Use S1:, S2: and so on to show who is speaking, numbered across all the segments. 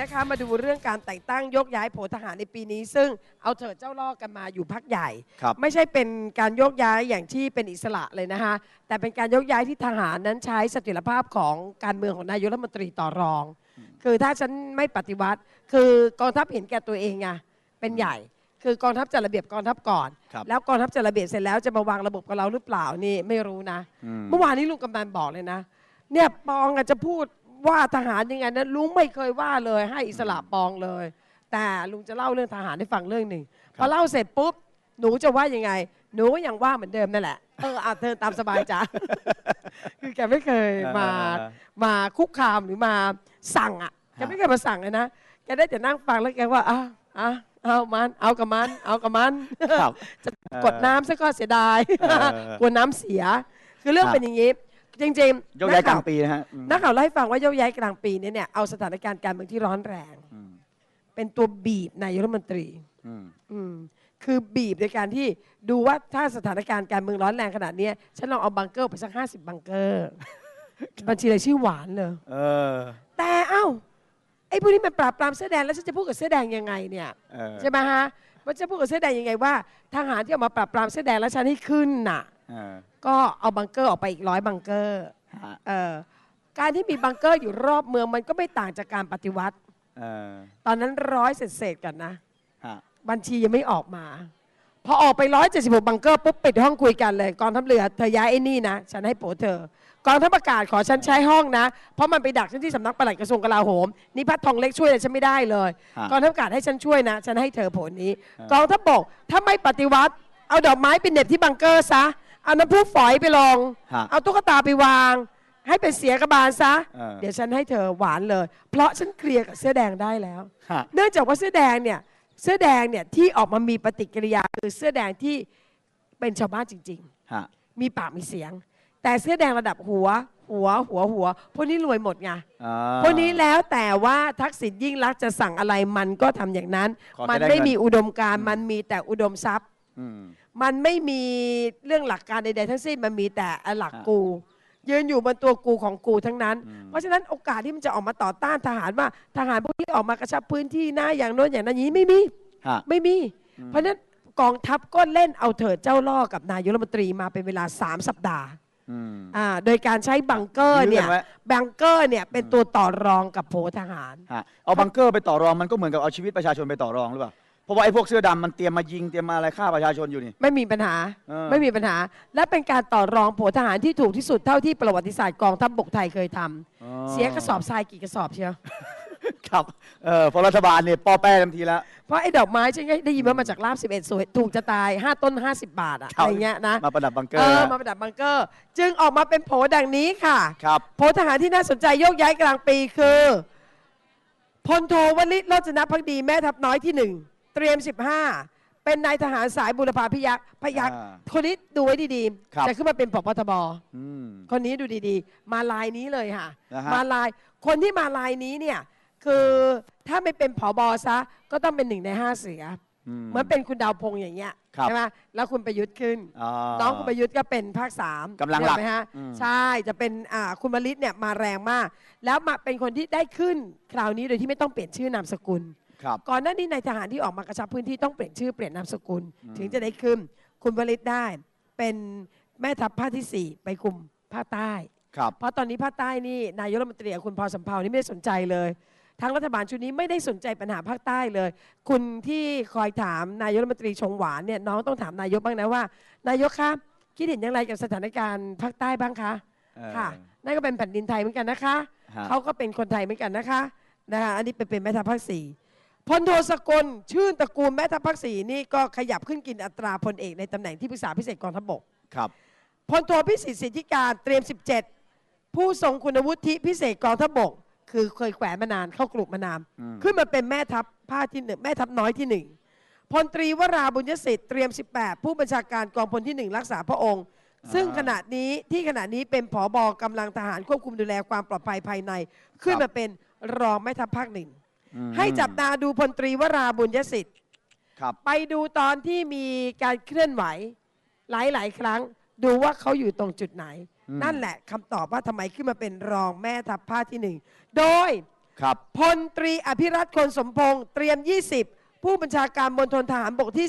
S1: นะคะมาดูเรื่องการแต่งตั้งยกย้ายโผทหารในปีนี้ ซึ่งเอาเถิดเจ้าล่อกันมาอยู่พักใหญ่
S2: ครับ
S1: ไม่ใช่เป็นการโยกย้ายอย่างที่เป็นอิสระเลยนะคะแต่เป็นการโยกย้ายที่ทหารนั้นใช้เสถียรภาพของการเมืองของนายกรัฐมนตรีต่อรอง คือถ้าฉันไม่ปฏิวัติ คือกองทัพเห็นแก่ตัวเองไงเป็นใหญ่ คือกองทัพจัดระเบียบกองทัพก่อน
S2: ครับ
S1: แล้วกองทัพจัดระเบียบเสร็จแล้วจะมาวางระบบกับเราหรือเปล่านี่ไม่รู้นะ
S2: อืม
S1: เมื่อวานนี้ลุงกำนันบอกเลยนะ เนี่ยปองอาจจะพูด ว่าทหารยังไงนะลุงไม่เคยว่าเลยให้อิสระปองเลย แต่ลุงจะเล่าเรื่องทหารให้ฟังเรื่องหนึ่งพอเล่าเสร็จปุ๊บหนูจะว่ายังไง หนูก็ยังว่าเหมือนเดิมนั่นแหละเออเอาเธอตามสบายจ้ะคือแกไม่เคยมา
S2: เออ
S1: มาคุกคามหรือมาสั่งอะแกไม่เคยมาสั่งเลยนะแกได้แต่นั่งฟังแล้วแกว่าอะอะเอามันเอากับมัน เอากับมัน
S2: ครับ
S1: จะกดน้ำซะก็เสียดาย
S2: เออ
S1: กลัวน้ำเสีย คือเรื่อง
S2: ครับ
S1: เป็นอย่างนี้ จริงๆ
S2: ยกย้ายกลาง
S1: นัข่ว
S2: ปีนะฮะอืม
S1: นักข่าวเล่าให้ฟังว่าโยกย้ายกลางปีนี้เนี่ยเอาสถานการณ์การเมืองที่ร้อนแรง
S2: อืม
S1: เป็นตัวบีบนายกรัฐมนตรี
S2: อืม
S1: อืมคือบีบในการที่ดูว่าถ้าสถานการณ์การเมืองร้อนแรงขนาดเนี้ยฉันลองเอาบังเกอร์ไปสักห้าสิบบังเกอร์บัญชีรายชื่อหวานเลย
S2: เออ
S1: แต่เอ้าไอ้พวกนี้มันปราบปรามเสื้อแดงแล้วฉันจะพูดกับเสื้อแดงยังไงเนี่ย
S2: เออ
S1: ใช่ไหมฮะมันจะพูดกับเสื้อแดงยังไงว่าทหารที่ออกมาปราบปรามเสื้อแดงแล้วฉันให้ขึ้นน่ะ
S2: เออ
S1: ก็เอาบังเกอร์ออกไปอีกร้อยบังเกอร์
S2: ฮะ
S1: เออการที่มีบังเกอร์อยู่รอบเมืองมันก็ไม่ต่างจากการปฏิวัติ
S2: เออ
S1: ตอนนั้นร้อยเศษๆกันนะ
S2: ฮะ
S1: บัญชียังไม่ออกมาพอออกไปร้อยเจ็ดสิบหกบังเกอร์ปุ๊บปิดห้องคุยกันเลยกองทัพเรือเธอย้ายไอ้นี่นะฉันให้โปเธอกองทัพอากาศขอฉันใช้ห้องนะ เพราะมันไปดักฉันที่สำนักปลัดกระทรวงกลาโหมนี่พัดทองเล็กช่วยอะไรฉันไม่ได้เลย
S2: ฮะ
S1: กองทัพอากาศให้ฉันช่วยนะ ฉันให้เธอผลนี้ กองทัพบกถ้าไม่ปฏิวัติ เอาดอกไม้ไปเหน็บที่บังเกอร์ซะ เอาน้ำพุฝอยไปลง
S2: ฮะ
S1: เอาตุ๊กตาไปวาง ให้เป็นเสียกระบาลซะ
S2: เออ
S1: เดี๋ยวฉันให้เธอหวานเลย เพราะฉันเคลียร์กับเสื้อแดงได้แล้ว
S2: ฮะ
S1: เนื่องจากว่าเสื้อแดงเนี่ย เสื้อแดงเนี่ยที่ออกมามีปฏิกิริยาคือเสื้อแดงที่เป็นชาวบ้านจริง
S2: ฮะ
S1: ๆมีปากมีเสียง แต่เสื้อแดงระดับหัว หัวหัวหัวพวกนี้รวยหมดไง
S2: อ่า
S1: พวกนี้แล้วแต่ว่าทักษิณยิ่งรักษณ์จะสั่งอะไรมันก็ทำอย่างนั้น
S2: ขอแค่
S1: มัน
S2: ได้
S1: ไม่
S2: เงิน
S1: มีอุดมการณ์มันมีแต่อุดมทรัพย์
S2: อืม
S1: มันไม่มีเรื่องหลักการใดๆทั้งสิ้นมันมีแต่หลัก
S2: ฮะ
S1: กู ยืนอยู่บนตัวกูของกูทั้งนั้น
S2: อืม
S1: เพราะฉะนั้นโอกาสที่มันจะออกมาต่อต้านทหารว่าทหารพวกนี้ออกมากระชับพื้นที่หน้าอย่างโน้นอย่างนั้นอย่างนี้ไม่มี
S2: ฮะ
S1: ไม่มี
S2: อืม
S1: เพราะฉะนั้นกองทัพก็เล่นเอาเถิดเจ้าล่อกับนายกรัฐมนตรีมาเป็นเวลา 3 สัปดาห์
S2: อืม
S1: อ่าโดยการใช้บังเกอร์เนี่ย
S2: ยื้อกันไว้
S1: บังเกอร์เนี่ยเป็นตัวต่อรองกับโผทหาร
S2: ฮะเอาบังเกอร์ไปต่อรองมันก็เหมือนกับเอาชีวิตประชาชนไปต่อรองหรือเปล่าเพ ราะว่าไอ้พวกเสื้อดำมันเตรียมมายิงเตรียมมาอะไรฆ่าประชาชนอยู่นี่
S1: ไม่มีปัญหา
S2: เออ
S1: ไม่มีปัญหา และเป็นการต่อรองโผทหารที่ถูกที่สุดเท่าที่ประวัติศาสตร์กองทัพบกไทยเคยทำ
S2: อ๋อ
S1: เสียกระสอบทรายกี่กระสอบเชียว
S2: ครับเออพอรัฐบาลเนี่ยป้อแป้เต็มทีแล้ว
S1: เพราะไอ้ดอกไม้ฉันก็ได้ยินว่ามาจากลาบ11สวยถูกจะตาย 5 ต้น 50 บาทอะ
S2: ครับ
S1: อะไรเงี้ยนะ
S2: มาประดับบังเกอ
S1: เอ
S2: ร์
S1: อ
S2: ฮะ
S1: มาประดับบังเกอร์ จึงออกมาเป็นโผดังนี้ค่ะ
S2: ครับ
S1: โผทหารที่น่าสนใจโยกย้ายกลางปีคือพลโทวลิตโรจนพักดีแม่ทัพน้อยที่หนึ่ง เตรียม 15 เป็นนายทหารสายบุรพาพิยักษ์พยักษ์
S2: อ่า
S1: คนนี้ดูไว้ดี
S2: ครับ
S1: ๆ จะขึ้นมาเป็นผบทบ
S2: อืม
S1: คนนี้ดูดีๆ มาลายนี้เลยค่ะ
S2: นะฮะ
S1: มาลาย คนที่มาลายนี้เนี่ย คือถ้าไม่เป็นผอบอซะ ก็ต้องเป็นหนึ่งในห้าเสือ
S2: อื
S1: อเหมือนเป็นคุณดาวพงษ์อย่างเงี้ย
S2: ครับ
S1: ใช่ไหมแล้วคุณประยุทธ์ขึ้น
S2: อ่า
S1: น้องคุณประยุทธ์ก็เป็นภาคสาม
S2: กำลังหลัก
S1: เห็นไหมฮะ
S2: อืม
S1: ใช่จะเป็นอ่าคุณมลิศเนี่ยมาแรงมาก แล้วมาเป็นคนที่ได้ขึ้นคราวนี้โดยที่ไม่ต้องเปลี่ยนชื่อนามสกุล
S2: ครับ
S1: ก่อนหน้านี้นายทหารที่ออกมากระชับพื้นที่ต้องเปลี่ยนชื่อเปลี่ยนนามสกุล
S2: อืม
S1: ถึงจะได้ขึ้น คุณวลิตได้ เป็นแม่ทัพภาคที่4ไปคุมภาคใต้
S2: ครับ
S1: เพราะตอนนี้ภาคใต้นี่นายกรัฐมนตรีกับคุณพอสำเภานี่ไม่ได้สนใจเลยทั้งรัฐบาลชุดนี้ไม่ได้สนใจปัญหาภาคใต้เลย คุณที่คอยถามนายกรัฐมนตรีชงหวานเนี่ยน้องต้องถามนายกบ้างนะว่า นายกคะคิดเห็นอย่างไรกับสถานการณ์ภาคใต้บ้างคะ
S2: เออ
S1: ค่ะ นั่นก็เป็นแผ่นดินไทยเหมือนกันนะคะ
S2: ฮะ
S1: เขาก็เป็นคนไทยเหมือนกันนะคะนะคะ อันนี้เป็นเป็นแม่ทัพภาคสี่ พลโทสกลชื่นตระกูลแม่ทัพภาคสี่นี่ก็ขยับขึ้นกินอัตราพลเอกในตำแหน่งที่ปรึกษาพิเศษกองทัพบก
S2: ครับ
S1: พลโทพิสิทธิ์สิทธิการเตรียม 17 ผู้ทรงคุณวุฒิพิเศษกองทัพบก คือเคยแขวนมานานเข้ากลุ่มมานาน
S2: อืม
S1: ขึ้นมาเป็นแม่ทัพภาคที่หนึ่งแม่ทัพน้อยที่หนึ่งพลตรีวราบุญยสิทธิ์เตรียม 18 ผู้บัญชาการกองพลที่หนึ่งรักษาพระองค์ ซึ่งขณะนี้ที่ขณะนี้เป็นผอบกำลังทหารควบคุมดูแลความปลอดภัยภายใน ขึ้นมาเป็นรองแม่ทัพภาคหนึ่ง
S2: อืม
S1: ให้จับตาดูพลตรีวราบุญยสิทธิ์
S2: ครับ
S1: ไปดูตอนที่มีการเคลื่อนไหว หลาย ๆ ครั้ง ดูว่าเขาอยู่ตรงจุดไหน
S2: อืม
S1: นั่นแหละคำตอบว่าทำไมขึ้นมาเป็นรองแม่ทัพภาคที่หนึ่งโดย
S2: ครับ
S1: พลตรีอภิรัตน์คนสมพงษ์เตรียม 20 ผู้บัญชาการมณฑลทหารบกที่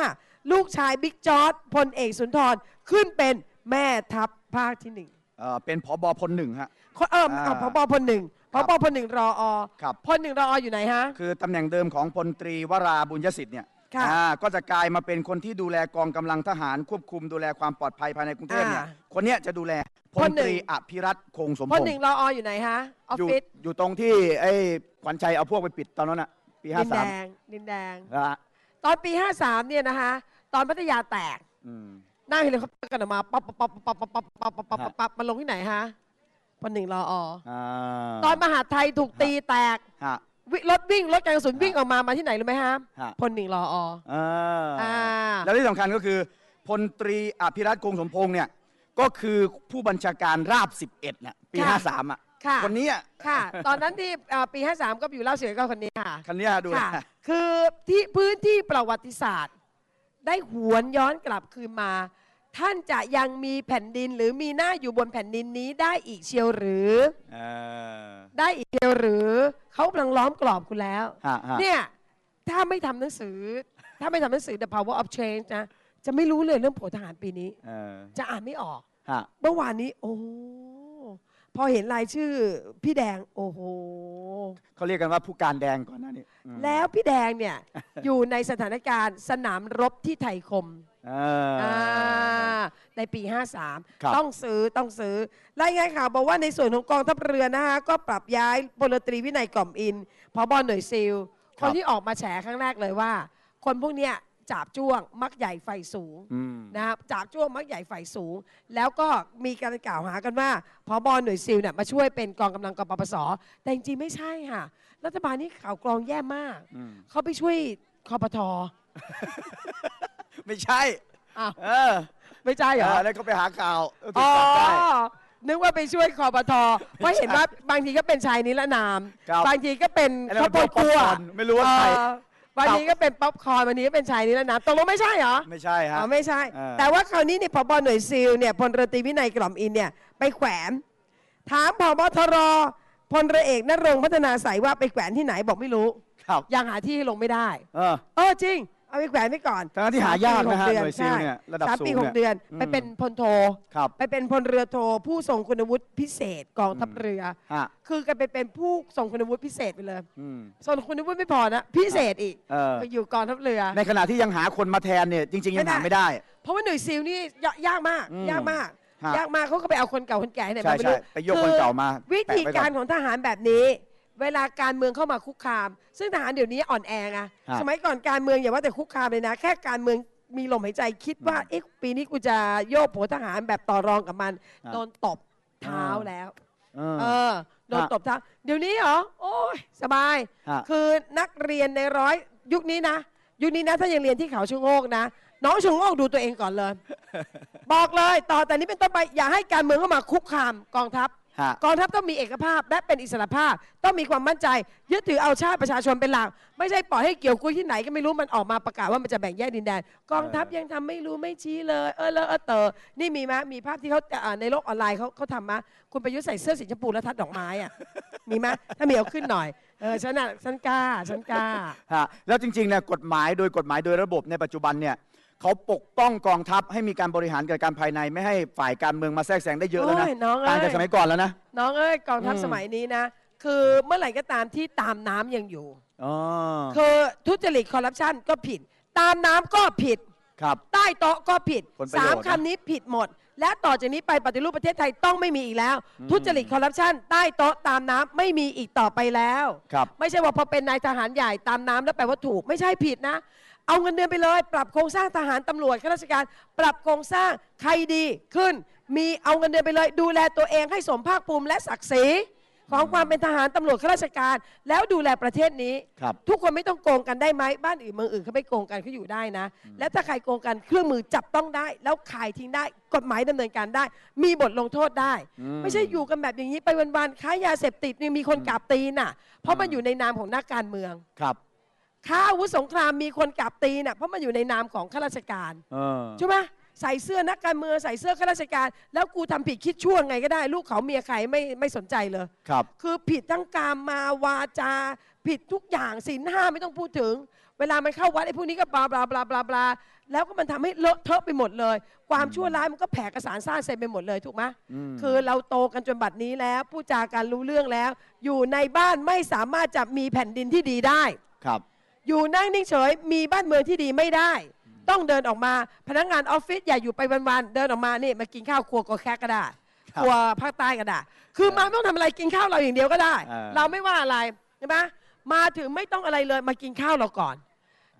S1: 15 ลูกชายบิ๊กจอร์ดพลเอกสุนทรขึ้นเป็นแม่ทัพภาคที่หนึ่ง
S2: เอ่อเป็นผบพลหนึ่งฮะ
S1: คนเออ
S2: อ่า
S1: เอาพบพลหนึ่ง พ
S2: ครับ
S1: บพลหนึ่งรออ
S2: ครับ
S1: พลหนึ่งรอออยู่ไหนฮะ
S2: คือตำแหน่งเดิมของพลตรีวราบุญยสิทธิ์เนี่ย
S1: ค่ะ
S2: อ่าก็จะกลายมาเป็นคนที่ดูแลกองกำลังทหารควบคุมดูแลความปลอดภัยภายในกรุงเทพเนี่ย
S1: อ่า
S2: คนเนี้ยจะดูแลพ
S1: พ
S2: ล
S1: ลหนึ่
S2: ต
S1: ง
S2: รีอภิรัตน์คงสมพ
S1: พล
S2: ง
S1: หนึ่ง
S2: ศ์
S1: รอออยู่ไหนฮะออฟ
S2: อยู่
S1: ฟิศ
S2: อยู่ตรงที่ไอ้ขวัญชัยเอาพวกไปปิดตอนนั้นอะปีห้า
S1: ดิน
S2: สา
S1: แด
S2: ม
S1: งดินแดง
S2: นะฮะ
S1: ตอนปี 53 เนี่ยนะคะ ตอนพัทยาแตก
S2: อืม
S1: นั่งเฮลิคอปเตอร์กันออกมาปั๊บปั๊บปั๊บปั๊บปั๊บปั๊บปั๊บปั๊บปั๊บ
S2: ฮะ
S1: ปั๊บมันลงที่ไหนฮะ พลหนึ่งรออ
S2: อ่า
S1: ตอนมหาดไทยถูกตีแตก
S2: ฮะ
S1: วิรถวิ่งรถการกระสุนวิ่งออกมามาที่ไหนรู้ไหมฮะ
S2: ฮะ
S1: พลหนึ่งรออ
S2: อ่า
S1: อ่า
S2: แล้วที่สำคัญก็คือพลตรีอภิรัตน์คงสมพงษ์เนี่ยก็คือผู้บัญชาการราบ 11เนี่ยปี
S1: ค่ะ
S2: 53 อะ
S1: ค่ะ
S2: คนนี้อะ
S1: ค่ะ ตอนนั้นที่เอ่อปี 53 ก็อยู่เล่าเสือก็คนนี้ค่ะ
S2: คันเนี้ยดูแล
S1: ค่ะ คือที่พื้นที่ประวัติศาสตร์ ได้หวนย้อนกลับคืนมา ท่านจะยังมีแผ่นดินหรือมีหน้าอยู่บนแผ่นดินนี้ได้อีกเชียวหรือ
S2: เออ
S1: ได้อีกเชียวหรือเขากำลังล้อมกรอบคุณแล้ว
S2: ฮะฮะ
S1: เนี่ย ถ้าไม่ทำหนังสือ ถ้าไม่ทำหนังสือ The Power of Change นะ จะไม่รู้เลยเรื่องโผทหารปีนี้
S2: เออ
S1: จะอ่านไม่ออก
S2: ฮะ
S1: เมื่อวานนี้ โอ้โหพอเห็นรายชื่อพี่แดง โอ้โห
S2: เขาเรียกกันว่าผู้การแดงก่อนหน้านี้อืม
S1: แล้วพี่แดงเนี่ย อยู่ในสถานการณ์สนามรบที่ไทยคม
S2: เอออ
S1: อ่าในปี
S2: ครับ
S1: 53 ต้องซื้อต้องซื้อรายงานข่าวบอกว่าในส่วนของกองทัพเรือนะฮะก็ปรับย้ายพลตรีวินัยกล่อมอินพบหน่วยซิลคนที่ออกมาแฉครั้งแรกเลยว่า คนพวกเนี้ยจาบจ้วงมักใหญ่ไฟสูง
S2: อืม
S1: นะครับจาบจ้วงมักใหญ่ไฟสูง แล้วก็มีการกล่าวหากันว่าพอบหน่วยซิลเนี่ยมาช่วยเป็นกองกำลังกปปสแต่จริงๆไม่ใช่ค่ะรัฐบาลนี้ข่าวกรองแย่มาก
S2: อืม
S1: เขาไปช่วยคอปท
S2: ไม่ใช่
S1: อ้าว
S2: เออ
S1: ไม่ใช่เหรอ
S2: เออแล้วก็ไปหาข่าวเออถู
S1: อ๋
S2: ก
S1: อ
S2: จับได้
S1: นึกว่าไปช่วยคอปทเพราะเห็นว่าบางทีก็เป็นชายนิรนาม
S2: ครับ
S1: บางทีก็เป็น
S2: ไอ้นั่น
S1: ข้าวโพดคั่ว
S2: มันเป็นป๊อปคอร์นไม่รู้ว่าใคร
S1: เออบางทีก็เป็นป๊อปคอร์นบางทีก็เป็นชายนิรนามตกลงไม่ใช่เหรอ
S2: ไม่ใช่ฮะ
S1: อ๋อไม่ใช่
S2: เออ
S1: แต่ว่าคราวนี้เนี่ยพบหน่วยซิลเนี่ยพลเรือตรีวินัยกล่อมอินเนี่ยไปแขวนถามพบทรพลเรือเอกนรงค์พัฒนาใสว่าไปแขวนที่ไหนบอกไม่รู้
S2: ครับ
S1: ยังหาที่ให้ลงไม่ได้
S2: เออ
S1: เออจริง เอาไปแขวนไว้ก่อน
S2: ทั้งที่หายากนะฮะ
S1: สมปี
S2: หน่วยซิลเนี่ยระดับ
S1: สาม
S2: สูง
S1: ปี
S2: เนี่ย
S1: หกเดือน
S2: อืม
S1: ไปเป็นพลโท
S2: ครับ
S1: ไปเป็นพลเรือโท ผู้ทรงคุณวุฒิพิเศษกองทัพเรือ
S2: ฮะ
S1: คือกันไปเป็นผู้ทรงคุณวุฒิพิเศษไปเลย
S2: อืม
S1: ทรงคุณวุฒิไม่พอนะ พิเศษอีก
S2: เออ
S1: ไปอยู่กองทัพเรือ
S2: ในขณะที่ยังหาคนมาแทนเนี่ยจริงๆยังหา
S1: ไม่
S2: ไม่
S1: ได้
S2: ได้
S1: เพราะว่าหน่วยซิลนี่ยยากมาก
S2: อืม
S1: ยากมาก
S2: ฮะ
S1: ยากมากเขาก็ไปเอาคนเก่าคนแก่ที่ไหน
S2: ใช่
S1: มาไม่
S2: ใช่
S1: รู้
S2: ไปยกคนเก่ามา
S1: วิธี
S2: แปะไว้อน
S1: การของทหารแบบนี้ เวลาการเมืองเข้ามาคุกคาม ซึ่งทหารเดี๋ยวนี้อ่อนแอไง
S2: ฮะ
S1: สมัยก่อนการเมืองอย่าว่าแต่คุกคามเลยนะ แค่การเมืองมีลมหายใจคิดว่า
S2: อืม
S1: เอ๊ะปีนี้กูจะโยกโผทหารแบบต่อรองกับมัน
S2: ฮะ
S1: โดนตบเท้าแล้ว
S2: เออ
S1: เออโดน
S2: ฮะ
S1: ตบเท้าเดี๋ยวนี้เหรอโอ้ยสบาย
S2: ฮะ
S1: คือนักเรียนในร้อยยุคนี้นะ ยุคนี้นะถ้ายังเรียนที่เขาชะโงกนะ น้องชะโงกดูตัวเองก่อนเลย บอกเลยต่อแต่นี้เป็นต้นไปอย่าให้การเมืองเข้ามาคุกคามกองทัพ
S2: ฮะ
S1: กองทัพต้องมีเอกภาพและเป็นอิสระภาพ ต้องมีความมั่นใจ ยึดถือเอาชาติประชาชนเป็นหลัก ไม่ใช่ปล่อยให้เกี่ยวกุยที่ไหนก็ไม่รู้มันออกมาประกาศว่ามันจะแบ่งแยกดินแดน กองทัพยังทำไม่รู้ไม่ชี้เลย เออเลอะเออเตอนี่มีไหมมีภาพที่เขาอ่าในโลกออนไลน์เขาเขาทำมาคุณประยุทธ์ใส่เสื้อสีชมพูแล้วทัดดอกไม้อะ มีไหมถ้ามีเอาขึ้นหน่อยเออฉันน่ะฉันกล้าฉันกล้า
S2: ฮะแล้วจริงๆเนี่ยกฎหมายโดยกฎหมายโดยระบบในปัจจุบันเนี่ย เขาปกป้องกองทัพให้มีการบริหารกิจการภายในไม่ให้ฝ่ายการเมืองมาแทรกแซงได้เยอะแล้วนะ
S1: โอ้ยน้องเอ้ย
S2: ต่างจากสมัยก่อนแล้วนะ
S1: น้องเอ้ยกองทัพ
S2: อืม
S1: สมัยนี้นะ คือเมื่อไหร่ก็ตามที่ตามน้ำยังอยู่
S2: อ๋อ
S1: คือทุจริตคอร์รัปชันก็ผิด ตามน้ำก็ผิด
S2: ครับ
S1: ใต้โต๊ะก็ผิด
S2: ผลประโยชน์
S1: สาม
S2: นะ
S1: คำนี้ผิดหมด และต่อจากนี้ไปปฏิรูปประเทศไทยต้องไม่มีอีกแล้ว
S2: อืม
S1: ทุจริตคอร์รัปชันใต้โต๊ะตามน้ำไม่มีอีกต่อไปแล้ว
S2: ครับ
S1: ไม่ใช่ว่าพอเป็นนายทหารใหญ่ตามน้ำแล้วแปลว่าถูก ไม่ใช่ผิดนะ เอาเงินเดือนไปเลย ปรับโครงสร้างทหารตำรวจข้าราชการ ปรับโครงสร้างใครดีขึ้น มีเอาเงินเดือนไปเลย ดูแลตัวเองให้สมภาคภูมิและศักดิ์ศรีของความเป็นทหารตำรวจข้าราชการ แล้วดูแลประเทศนี้
S2: ครับ
S1: ทุกคนไม่ต้องโกงกันได้ไหมบ้านอื่นเมืองอื่นเขาไม่โกงกันเขาอยู่ได้นะ แล้วถ้าใครโกงกันเครื่องมือจับต้องได้ แล้วขายทิ้งได้ กฎหมายดำเนินการได้ มีบทลงโทษได้
S2: อืม
S1: ไม่ใช่อยู่กันแบบอย่างนี้ไปวันๆค้ายาเสพติดเนี่ยมีคนกราบตีนน่ะ เพราะมันอยู่ในนามของนักการเมือง
S2: ครับ
S1: ค้าอาวุธสงครามมีคนกราบตีน่ะเพราะมันอยู่ในนามของข้าราชการ
S2: เออ
S1: ใช่ไหมใส่เสื้อนักการเมืองใส่เสื้อข้าราชการ แล้วกูทำผิดคิดชั่วไงก็ได้ ลูกเขาเมียใครไม่ไม่สนใจเลย
S2: ครับ
S1: คือผิดทั้งกามมาวาจา ผิดทุกอย่างศีลห้าไม่ต้องพูดถึง เวลามันเข้าวัดไอ้พวกนี้ก็บลาบลาบลาบลาบลาแล้วก็มันทำให้เลอะเทอะไปหมดเลย ความชั่วร้ายมันก็แผ่กระสานซ่านเซนไปหมดเลยถูกไหม
S2: อืม
S1: คือเราโตกันจนบัดนี้แล้ว ผู้จากันรู้เรื่องแล้ว อยู่ในบ้านไม่สามารถจะมีแผ่นดินที่ดีได้
S2: ครับ
S1: อยู่นั่งนิ่งเฉย มีบ้านเมืองที่ดีไม่ได้ ต้องเดินออกมา พนักงานออฟฟิศอย่าอยู่ไปวันๆเดินออกมานี่มากินข้าวครัวกอแคกก็ได้
S2: ครับ
S1: ครัวภาคใต้ก็ได้ คือมาไม่ต้องทำอะไรกินข้าวเราอย่างเดียวก็ได้
S2: เออ
S1: เราไม่ว่าอะไรใช่ไหมมาถึงไม่ต้องอะไรเลยมากินข้าวเราก่อน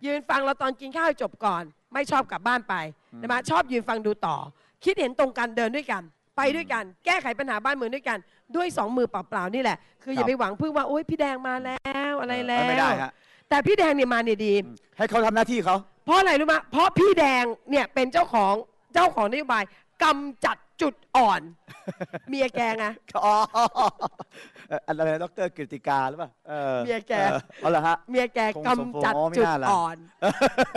S1: ยืนฟังเราตอนกินข้าวให้จบก่อน ไม่ชอบกลับบ้านไปใช่ไหมชอบยืนฟังดูต่อ คิดเห็นตรงกันเดินด้วยกัน ไปด้วยกัน แก้ไขปัญหาบ้านเมืองด้วยกัน ด้วยสองมือเปล่าๆนี่แหละ คืออย่าไปหวังพึ่งว่าโอ๊ยพี่แดงมาแล้วอะไรแล้
S2: เออไม่ได้
S1: ว
S2: ฮะ
S1: แต่พี่แดงเนี่ยมาเนี่ยดี
S2: ให้เขาทำหน้าที่เขา
S1: เพราะอะไรรู้ไหมเพราะพี่แดงเนี่ยเป็นเจ้าของเจ้าของนโยบายกำจัดจุดอ่อน เมียแกไง
S2: อ๋อเอ่ออะไรดรกฤติกาหรือเปล่าออ
S1: เมียแก
S2: ออเอาละฮะ
S1: เมียแก
S2: คง
S1: กำ
S2: สมพงษ์
S1: จัด
S2: อ๋อไม่
S1: จุด
S2: น่าล่ะ
S1: อ่อน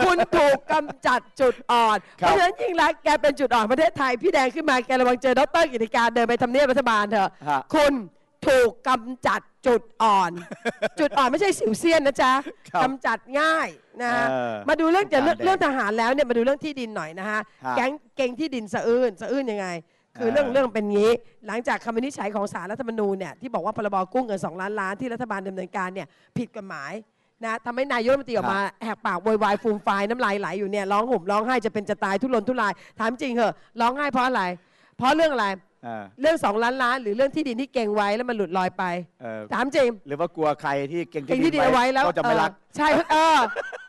S1: คุณถูกกำจัดจุดอ่อน
S2: ค
S1: เพ
S2: รับ
S1: ราะฉะนั้นยิ่งรักษณ์แกเป็นจุดอ่อนประเทศไทย พี่แดงขึ้นมาแกระวังเจอดรกิติการเดินไปทำเนียบรัฐบาลเถอะ
S2: ฮะ
S1: คุณ ถูกกำจัดจุดอ่อน จุดอ่อนไม่ใช่สิวเซียนนะจ๊ะ
S2: ครับ
S1: กำจัดง่ายนะฮะ
S2: เออ
S1: มาดูเรื่องจะเรื่อง
S2: การแดง
S1: เรื่องทหารแล้วเนี่ยมาดูเรื่องที่ดินหน่อยนะฮะ
S2: ฮะ
S1: แก๊งเก่งที่ดินสะอื้นสะอื้นยังไง คือ
S2: เออ
S1: เรื่องเรื่องเป็นงี้ หลังจากคำวินิจฉัยของศาลรัฐธรรมนูญเนี่ยที่บอกว่าพรบกู้เงิน 2 ล้านล้านที่รัฐบาลดำเนินการเนี่ยผิดกฎหมายนะทำให้นายกรัฐมนตรีออกมาแหกปากโวยวายฟูมฟายน้ำลายไหลอยู่เนี่ยร้องห่มร้องไห้จะเป็นจะตายทุรนทุรายถามจริงเหอะร้องไห้เพราะอะไร เพราะเรื่องอะไร
S2: เออ
S1: เรื่องสองล้านล้านหรือเรื่องที่ดินที่เก่งไว้แล้วมันหลุดลอยไป
S2: เออ
S1: ถามจริง
S2: หรือว่ากลัวใครที่เก่ง
S1: เก่งที่ดินเอาไว้แล้ว
S2: ก็จะไม่รัก
S1: เออใช่เออ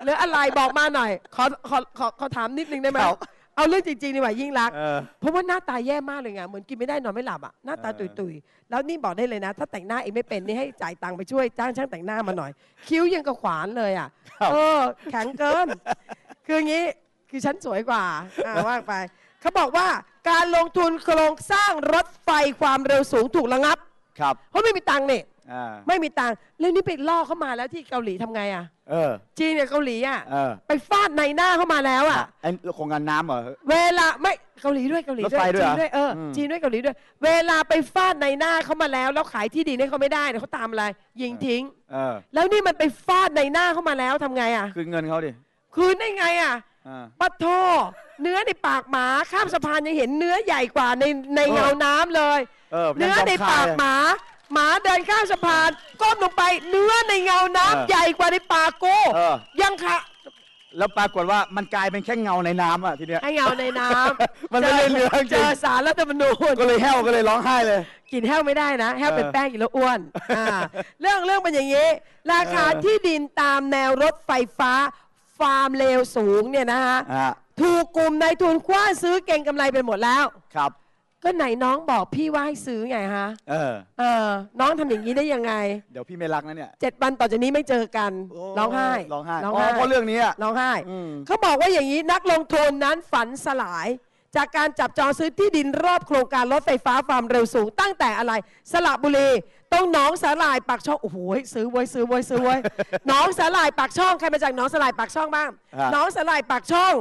S1: หรืออะไรบอกมาหน่อยขอขอขอขอถามนิดนึงได้ไหม
S2: ครับ
S1: เอาเรื่องจริงๆดีกว่ายิ่งรักษณ์
S2: เออ
S1: เพราะว่าหน้าตาแย่มากเลยไงเหมือนกินไม่ได้นอนไม่หลับอะหน้าตา
S2: เอ
S1: ตุ
S2: อ
S1: ยๆแล้วนี่บอกได้เลยนะ ถ้าแต่งหน้าเองไม่เป็นนี่ให้จ่ายตังค์ไปช่วยจ้างช่างแต่งหน้ามาหน่อย คิ้วยังกับขวานเลยอะเออแข็งเกิน คืออย่างนี้คือฉันสวยกว่าอ่าว่าไป เขาบอกว่าการลงทุนโครงสร้างรถไฟความเร็วสูงถูกระงับ
S2: ครับ
S1: เพราะไม่มีตังค์นี่
S2: อ่า
S1: ไม่มีตังค์แล้วนี่ไปล่อเข้ามาแล้วที่เกาหลีทำไงอะ
S2: เออ
S1: จีนกับเกาหลีอะ
S2: เออ
S1: ไปฟาดในหน้าเข้ามาแล้วอะ
S2: ไอ้โครงการน้ำเหรอ
S1: เวลาไม่เกาหลีด้วยเกาหลีด้วย
S2: รถไฟด้วย
S1: จี
S2: เหรอ
S1: นด้วยเอออ
S2: ม
S1: จีนด้วยเกาหลีด้วย เวลาไปฟาดในหน้าเขามาแล้ว แล้วขายที่ดินให้เขาไม่ได้เนี่ยเขาตามอะไร ยิงทิ้ง
S2: เออ
S1: แล้วนี่มันไปฟาดในหน้าเขามาแล้วทำไงอะ
S2: คืนเงินเขาดิ
S1: คืนได้ไงอะ
S2: อ่า
S1: ปัดโทเนื้อในปากหมาข้ามสะพานยังเห็นเนื้อใหญ่กว่าในใน
S2: เออ
S1: เงาน้ำเลย
S2: เออ
S1: เนื้อใน
S2: ยังยม
S1: ปาก
S2: คย
S1: หมา หมาเดินข้ามสะพานก้มลงไป เนื้อในเงาน้ำ
S2: เออ
S1: ใหญ่กว่าในปากกู
S2: เออ
S1: ยังค่ะ
S2: แล้วปรากฏว่ามันกลายเป็นแค่เงาในน้ำอะทีเนี้ย
S1: ให้เงาในน้ำ
S2: มันไม่ได้เนื้อจริง
S1: เจอสารรัฐธรรมนูญ
S2: ก็เลยแห้วก็เลยร้องไห้เลย
S1: กินแห้วไม่ได้นะแห้วเป็น
S2: เออ
S1: แป้งกินแล้วอ้วนอ่าเรื่องเรื่องเป็นอย่างนี้ ราคา
S2: เออ
S1: ที่ดินตามแนวรถไฟฟ้า ฟาร์มเลวสูงเนี่ยนะฮะ
S2: อ่า
S1: ถูกกลุ่มนายทุนคว้าซื้อเก่งกำไรไปหมดแล้ว
S2: ครับ
S1: ก็ไหนน้องบอกพี่ว่าให้ซื้อไงฮะ
S2: เออ
S1: เออน้องทำอย่างนี้ได้ยังไง
S2: เดี๋ยวพี่ไม่รักนะเนี่ย
S1: เจ็ดวันต่อจากนี้ไม่เจอกัน
S2: โอ้
S1: ร้องไห้
S2: ร้องไห้
S1: ร้อง
S2: อ๋อ
S1: ไห้
S2: เพราะเรื่องนี้อะ
S1: ร้องไห้
S2: อืม
S1: เขาบอกว่าอย่างนี้นักลงทุนนั้นฝันสลาย จากการจับจองซื้อที่ดินรอบโครงการรถไฟฟ้าความเร็วสูง ตั้งแต่อะไรสระบุรี ตรงหนองสาหร่ายปากช่องโอ้โหซื้อไว้ยซื้อไว้ยซื้อไว้ยหนองสาหร่ายปากช่องใครมาจากหนองสาหร่ายปากช่องบ้าง
S2: ฮะ
S1: หนองสาหร่ายปากช่อง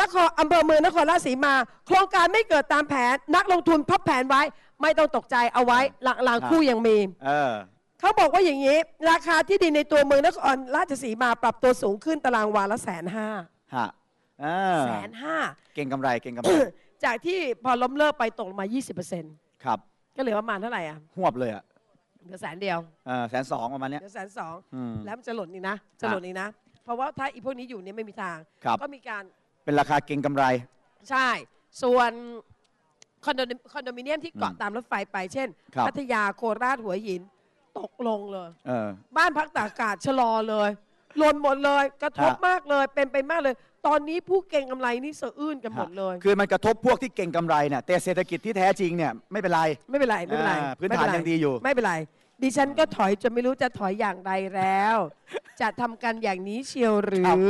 S1: นครอำเภอเมืองนครราชสีมา โครงการไม่เกิดตามแผน นักลงทุนพับแผนไว้ ไม่ต้องตกใจเอาไว้หลังหลังคู่ยังมี
S2: เออ
S1: เขาบอกว่าอย่างนี้ ราคาที่ดินในตัวเมืองนครราชสีมาปรับตัวสูงขึ้นตารางวาละแสนห้า
S2: ฮะอ่า
S1: แสนห้า
S2: เก่งกำไรเก่งกำไร
S1: จากที่พอล้มเลิกไปตกลงมา 20%
S2: ครับ
S1: ก็เหลือประมาณเท่าไหร่อะ
S2: หวบเลยอะ
S1: เหลือแสนเดียว
S2: เออแสนสองประมาณเนี้ย
S1: เหลือแสนสอง
S2: อืม
S1: แล้วมันจะหล่นอีกนะ จะหล่นอีกนะ เพราะว่าถ้าอีพวกนี้อยู่เนี่ยไม่มีทาง
S2: ครับ
S1: ก็มีการ
S2: เป็นราคาเก่งกำไร
S1: ใช่ ส่วนคอนโดคอนโดมิเนียมที่เกาะ
S2: อืม
S1: ตามรถไฟไป เช่น
S2: ครับ
S1: พัทยาโคราชหัวหิน ตกลงเลย
S2: เออ
S1: บ้านพักตากอากาศชะลอเลยหล่นหมดเลย กระทบ
S2: ฮะ
S1: มากเลย เป็นไปมากเลย ตอนนี้ผู้เก่งกำไรนี่สะอื้นกันหมดเลย
S2: คือมันกระทบพวกที่เก่งกำไรเนี่ยแต่เศรษฐกิจที่แท้จริงเนี่ยไม่เป็นไร
S1: ไม่เป็นไร ไม่เป็นไร
S2: อ่าพื้น
S1: ไม่
S2: ฐาน
S1: เป็ไร
S2: ยังดีอยู่
S1: ไม่เป็นไร ดิฉันก็ถอยจนไม่รู้จะถอยอย่างไรแล้ว จะทำกันอย่างนี้เชียวหรื
S2: ครับ
S1: อ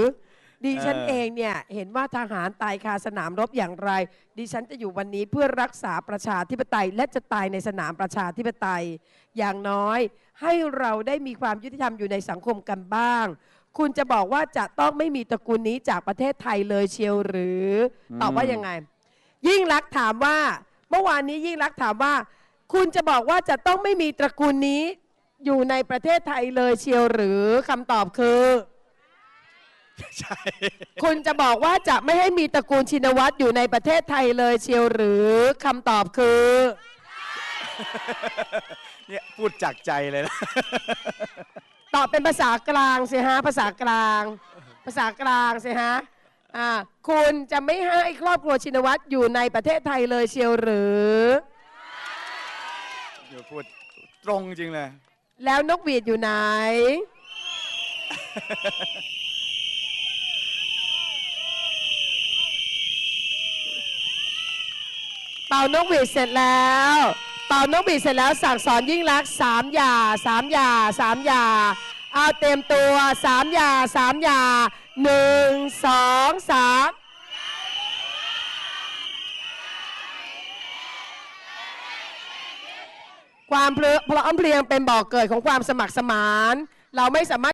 S1: ดิฉัน
S2: เออ
S1: เองเนี่ยเห็นว่าทหารตายคาสนามรบอย่างไร ดิฉันจะอยู่วันนี้เพื่อรักษาประชาธิปไตย และจะตายในสนามประชาธิปไตย อย่างน้อย ให้เราได้มีความยุติธรรมอยู่ในสังคมกันบ้าง คุณจะบอกว่าจะต้องไม่มีตระกูลนี้จากประเทศไทยเลยเชียวหรือ ตอบว่ายังไง ยิ่งรักษณ์ถามว่า เมื่อวานนี้ยิ่งรักษณ์ถามว่า คุณจะบอกว่าจะต้องไม่มีตระกูลนี้อยู่ในประเทศไทยเลยเชียวหรือคำตอบคือ
S2: ใช่
S1: คุณจะบอกว่าจะไม่ให้มีตระกูลชินวัตรอยู่ในประเทศไทยเลยเชียวหรือคำตอบคือ
S2: เนี่ยพูดจากใจเลยนะ
S1: ตอบเป็นภาษากลางสิฮะภาษากลาง ภาษากลางสิฮะอ่าคุณจะไม่ให้ครอบครัวชินวัตรอยู่ในประเทศไทยเลยเชียวหรือ
S2: เดี๋ยวพูดตรงจริงเลย
S1: แล้วนกหวีดอยู่ไหน เป่านกหวีดเสร็จแล้ว เป่านกหวีดเสร็จแล้วสั่งสอนยิ่งรักษณ์สามอย่าสามอย่าสามอย่าเอาเต็มตัวสามอย่าสามอย่าหนึ่งสองสาม ความเพลิพร้อมเพรียงเป็นบ่อกเกิดของความสมัครสมาน เราไม่สามารถ